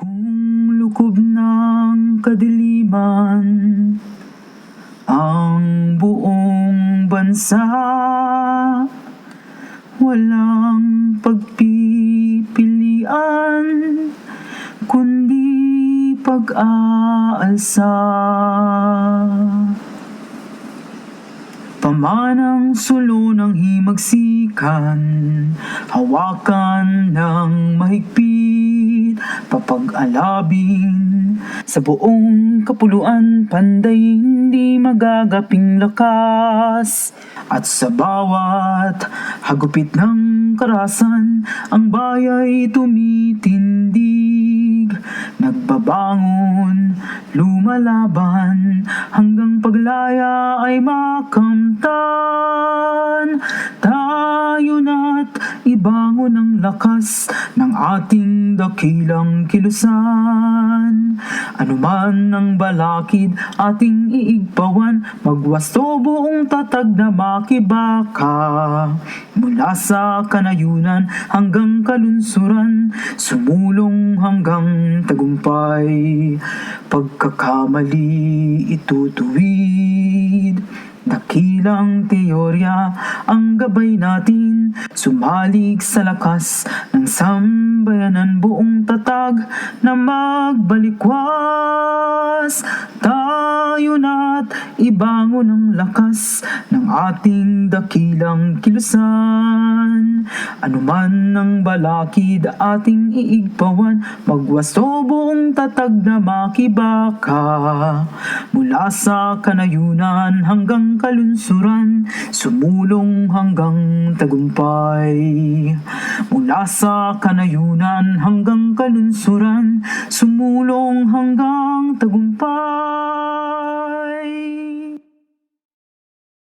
Kung lukob ng kadiliman ang buong bansa Walang pagpipilian kundi pag-aalsa. Pamanang sulo ng himagsikan Hawakan ng mahigpit Papag-alabin Sa buong kapuluan Panday hindi magagaping lakas. At sa bawat hagupit ng karasan Ang bayay tumitindig. Nagbabangon, lumalaban Hanggang paglaya ay makamtan. Na't ibangon ang lakas Ng ating dakilang kilusan. Ano man ang balakid ating iigpawan Magwasto buong tatag na makibaka. Mula sa kanayunan hanggang kalunsuran Sumulong hanggang tagumpay. Pagkakamali itutuwid Dakilang teorya ang gabay natin. Sumalig sa lakas ng sambayanan buong tatag Na magbalikwas Tayo na't ibangon ang lakas Ng ating dakilang kilusan. Ano man ang balakid ating iigpawan Magwasto buong tatag na makibaka. Mula sa kanayunan hanggang kalunsuran Sumulong hanggang tagumpay. Mula sa kanayunan hanggang kalunsuran Sumulong hanggang tagumpay